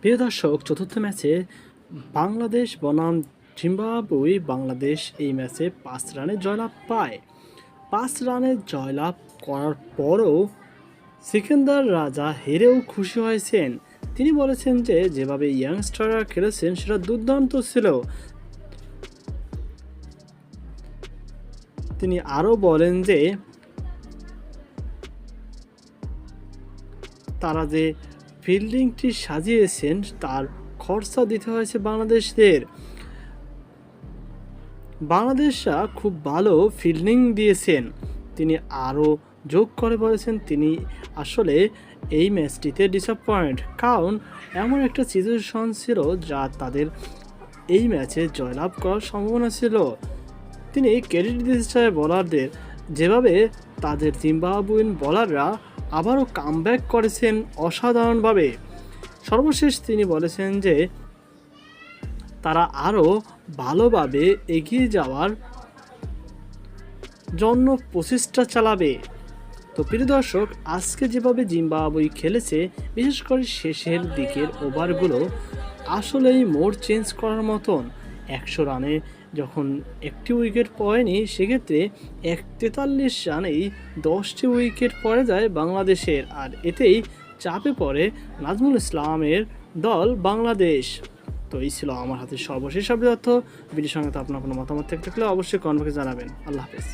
প্রিয় দর্শক, চতুর্থ ম্যাচে বাংলাদেশ বনাম জিম্বাবুই বাংলাদেশ এই ম্যাচে পাঁচ রানে জয়লাভ পায়। পাঁচ রানে জয়লাভ করার পরও সিকান্দার রাজা হেরেও খুশি হয়েছেন। তিনি বলেছেন যে, যেভাবে ইয়াংস্টাররা খেলেছেন, সেটা দুর্দান্ত ছিল। তিনি আরও বলেন যে, তারা যে ফিল্ডিংটি সাজিয়েছেন, তার খরচা দিতে হয়েছে বাংলাদেশদের। বাংলাদেশরা খুব ভালো ফিল্ডিং দিয়েছেন। তিনি আরও যোগ করে বলেছেন, তিনি আসলে এই ম্যাচটিতে ডিসঅ্যাপয়েন্ট। কারণ এমন একটা সিচুয়েশন ছিল যা তাদের এই ম্যাচে জয়লাভ করার সম্ভাবনা ছিল। তিনি ক্রেডিট দিতে চায় বলারদের। যেভাবে তাদের জিম্বাবুইন বলাররা আবারও কামব্যাক করেছেন অসাধারণভাবে। সর্বশেষ তিনি বলেছেন যে, তারা আরও ভালোভাবে এগিয়ে যাওয়ার জন্য প্রচেষ্টা চালাবে। তো প্রিয় দর্শক, আজকে যেভাবে জিম্বাবুই খেলেছে, বিশেষ করে শেষের দিকের ওভারগুলো আসলেই মোড় চেঞ্জ করার মতন। একশো রানে যখন একটি উইকেট পড়েনি, সেক্ষেত্রে এক তেতাল্লিশ রানেই দশটি উইকেট পড়ে যায় বাংলাদেশের। আর এতেই চাপে পড়ে নাজমুল ইসলামের দল বাংলাদেশ। তো এই ছিল আমার হাতে সর্বশেষ সব তথ্য। ভিডিওর সঙ্গে তো আপনার কোনো মতামত থেকে থাকলে অবশ্যই কনভাকে জানাবেন। আল্লাহ হাফেজ।